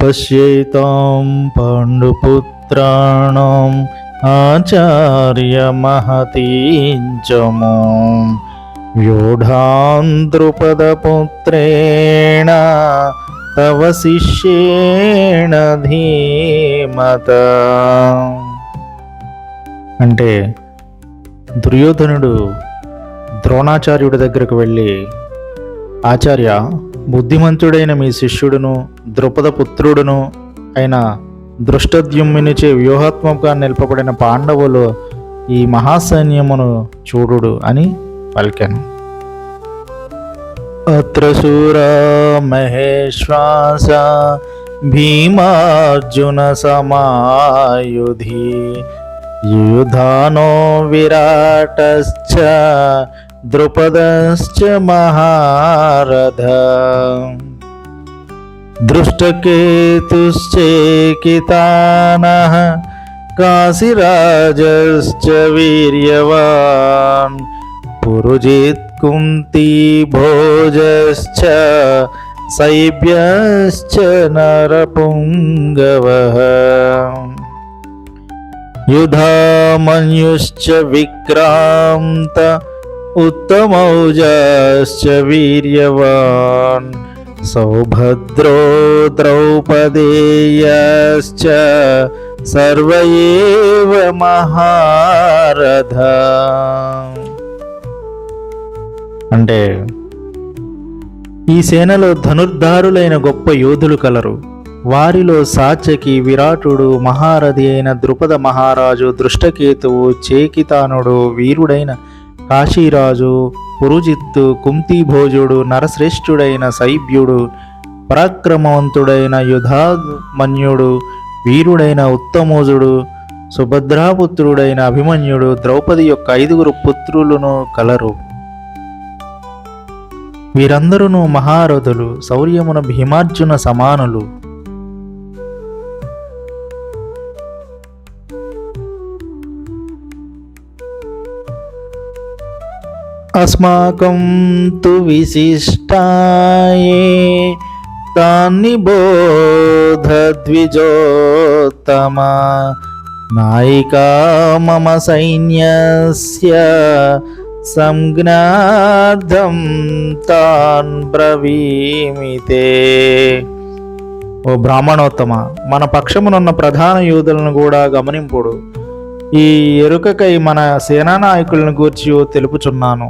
పశ్యేతాం పాండుపుత్రాణం ఆచార్యమహతీంచము వ్యూఢాం ద్రుపదపుత్రేణ తవ శిష్యేణ ధీమత అంటే దుర్యోధనుడు ద్రోణాచార్యుడి దగ్గరకు వెళ్ళి ఆచార్య బుద్ధిమంతుడైన మీ శిష్యుడును ద్రుపద పుత్రుడును అయిన దృష్టద్యుమ్మినిచే వ్యూహాత్మకంగా నిలపబడిన పాండవులు ఈ మహాసైన్యమును చూడుడు అని పలికాను. అత్ర శూరా మహేశ్వాస భీమార్జున సమాయుధి యుధానో విరాటశ్చ द्रुपदश्च महारथ। दृष्टकेतुश्चेकितानः काशिराजश्च वीर्यवान्। पुरुजित् कुन्ती भोजश्च शैभ्यश्च नरपुङ्गवः। युधामन्युश्च विक्रान्त उत्तमौजश्च వీర్యవాన్ సౌభద్రో द्रौपदेयश्च సర్వేవ మహారథ అంటే ఈ సేనలో ధనుర్ధారులైన గొప్ప యోధులు కలరు. వారిలో సాచకి విరాటుడు మహారథి అయిన ద్రుపద మహారాజు దృష్టకేతువు చేకితానుడు వీరుడైన కాశీరాజు పురుజిత్తు కుంతిభోజుడు నరశ్రేష్ఠుడైన శైబ్యుడు పరాక్రమవంతుడైన యుధామన్యుడు వీరుడైన ఉత్తమోజుడు సుభద్రాపుత్రుడైన అభిమన్యుడు ద్రౌపది యొక్క ఐదుగురు పుత్రులను కలరు. వీరందరూ మహారథులు శౌర్యమున భీమార్జున సమానులు. అస్మాకం తు విశిష్టాయే తాన్ని బోధద్విజోత్తమ నాయికా మమ సైన్యస్య సంజ్ఞార్థం తాన్ బ్రవీమితే ఓ బ్రాహ్మణోత్తమ మన పక్షమునున్న ప్రధాన యోధులను కూడా గమనింపుడు. ఈ ఎరుకకై మన సేనానాయకులను గూర్చి తెలుపుచున్నాను.